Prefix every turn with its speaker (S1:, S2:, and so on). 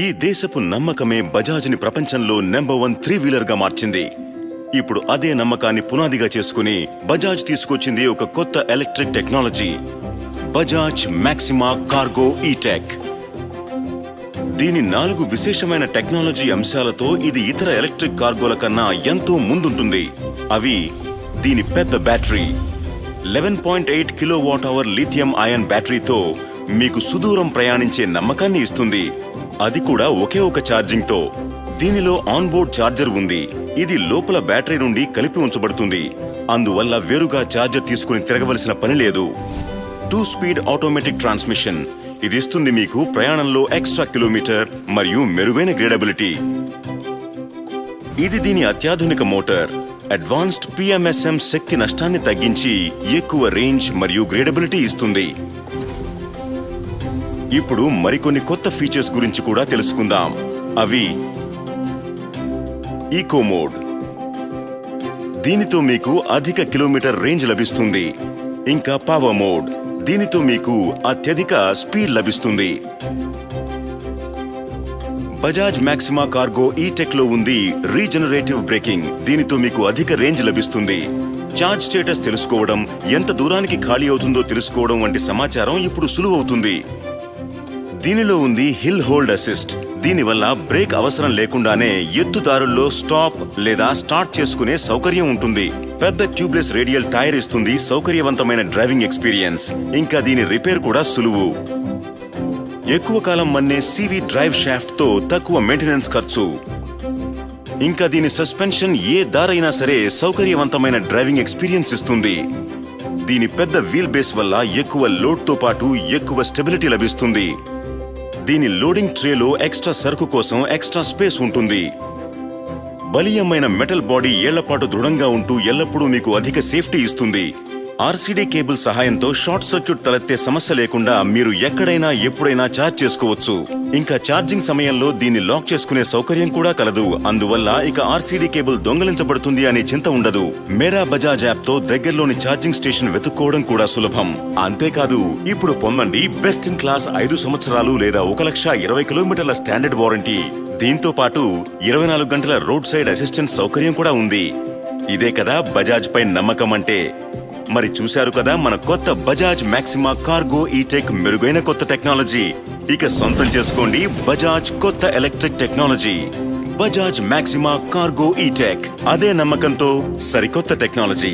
S1: ఈ దేశపు నమ్మకమే బజాజ్ని ప్రపంచంలో నెంబర్ వన్ త్రీ వీలర్గా మార్చింది. ఇప్పుడు అదే నమ్మకాన్ని పునాదిగా చేసుకుని బజాజ్ తీసుకొచ్చింది ఒక కొత్త electric technology. Bajaj Maxima cargo e tech దీని నాలుగు విశేషమైన టెక్నాలజీ అంశాలతో ఇది ఇతర ఎలక్ట్రిక్ కార్గోల కన్నా ఎంతో ముందుంటుంది. అవి దీని పెద్ద battery. Eleven point eight kilowatt hour lithium ion బ్యాటరీతో మీకు సుదూరం ప్రయాణించే నమ్మకాన్ని ఇస్తుంది. అది కూడా ఒకే ఒక ఛార్జింగ్తో. దీనిలో ఆన్బోర్డ్ ఛార్జర్ ఉంది. ఇది లోపల బ్యాటరీ నుండి కలిపి ఉంచబడుతుంది. అందువల్ల వేరుగా ఛార్జర్ తీసుకుని తిరగవలసిన పని లేదు. Two speed automatic transmission. ఇది ఇస్తుంది మీకు ప్రయాణంలో ఎక్స్ట్రా కిలోమీటర్ మరియు మెరుగైన గ్రేడబిలిటీ. ఇది దీని అత్యాధునిక మోటార్. అడ్వాన్స్డ్ పిఎంఎస్ఎం శక్తి నష్టాన్ని తగ్గించి ఎక్కువ రేంజ్ మరియు గ్రేడబిలిటీ ఇస్తుంది. ఇప్పుడు మరికొన్ని కొత్త ఫీచర్స్ గురించి కూడా తెలుసుకుందాం. అవి ఈకో మోడ్ దీనితో మీకు అధిక కిలోమీటర్ రేంజ్ లభిస్తుంది. ఇంకా పవర్ మోడ్ దీనితో మీకు అత్యధిక స్పీడ్ లభిస్తుంది. బజాజ్ మ్యాక్సిమా కార్గో ఈ టెక్లో ఉంది రీజనరేటివ్ బ్రేకింగ్. దీనితో మీకు అధిక రేంజ్ లభిస్తుంది. చార్జ్ స్టేటస్ తెలుసుకోవడం ఎంత దూరానికి ఖాళీ అవుతుందో తెలుసుకోవడం వంటి సమాచారం ఇప్పుడు సులువవుతుంది. దీనిలో ఉంది హిల్ హోల్డ్ అసిస్ట్. దీనివల్ల బ్రేక్ అవసరం లేకుండానే ఎత్తుదారుల్లో స్టాప్ లేదా స్టార్ట్ చేసుకునే సౌకర్యం ఉంటుంది. పెద్ద ట్యూబ్లెస్ రేడియల్ టైర్ ఇస్తుంది సౌకర్యవంతమైన డ్రైవింగ్ ఎక్స్పీరియన్స్. ఇంకా దీని రిపేర్ కూడా సులువు. ఎక్కువ కాలం మన్నే సివి డ్రైవ్ షాఫ్ట్తో తక్కువ మెయింటెనెన్స్ ఖర్చు. ఇంకా దీని సస్పెన్షన్ ఏ దారైనా సరే సౌకర్యవంతమైన డ్రైవింగ్ ఎక్స్పీరియన్స్ ఇస్తుంది. దీని పెద్ద వీల్ బేస్ వల్ల ఎక్కువ లోడ్తో పాటు ఎక్కువ స్టెబిలిటీ లభిస్తుంది. దీని లోడింగ్ ట్రేలో ఎక్స్ట్రా సరుకు కోసం ఎక్స్ట్రా స్పేస్ ఉంటుంది. బలీయమైన మెటల్ బాడీ ఏళ్ళపాటు దృఢంగా ఉంటూ ఎల్లప్పుడూ మీకు అధిక సేఫ్టీ ఇస్తుంది. ఆర్సీడీ కేబుల్ సహాయంతో షార్ట్ సర్క్యూట్ తలెత్తే సమస్య లేకుండా మీరు ఎక్కడైనా ఎప్పుడైనా ఛార్జ్ చేసుకోవచ్చు. ఇంకా ఛార్జింగ్ సమయంలో దీన్ని లాక్ చేసుకునే సౌకర్యం కూడా కలదు. అందువల్ల ఇక ఆర్సీడీ కేబుల్ దొంగలించబడుతుంది అనే చింత ఉండదు. మేరా బజాజ్ యాప్తో దగ్గరలోని ఛార్జింగ్ స్టేషన్ వెతుక్కోవడం కూడా సులభం. అంతేకాదు ఇప్పుడు పొందండి బెస్ట్ ఇన్ క్లాస్ ఐదు సంవత్సరాలు లేదా ఒక లక్ష ఇరవై కిలోమీటర్ల స్టాండర్డ్ వారంటీ. దీంతో పాటు ఇరవై నాలుగు గంటల రోడ్ సైడ్ అసిస్టెంట్ సౌకర్యం కూడా ఉంది. ఇదే కదా బజాజ్ పై నమ్మకం అంటే. మరి చూశారు కదా మన కొత్త బజాజ్ మాక్సిమా కార్గో ఈటెక్ మెరుగైన కొత్త టెక్నాలజీ. ఇక సొంతం చేసుకోండి బజాజ్ కొత్త electric technology. Bajaj Maxima cargo e tech అదే నమ్మకంతో సరికొత్త టెక్నాలజీ.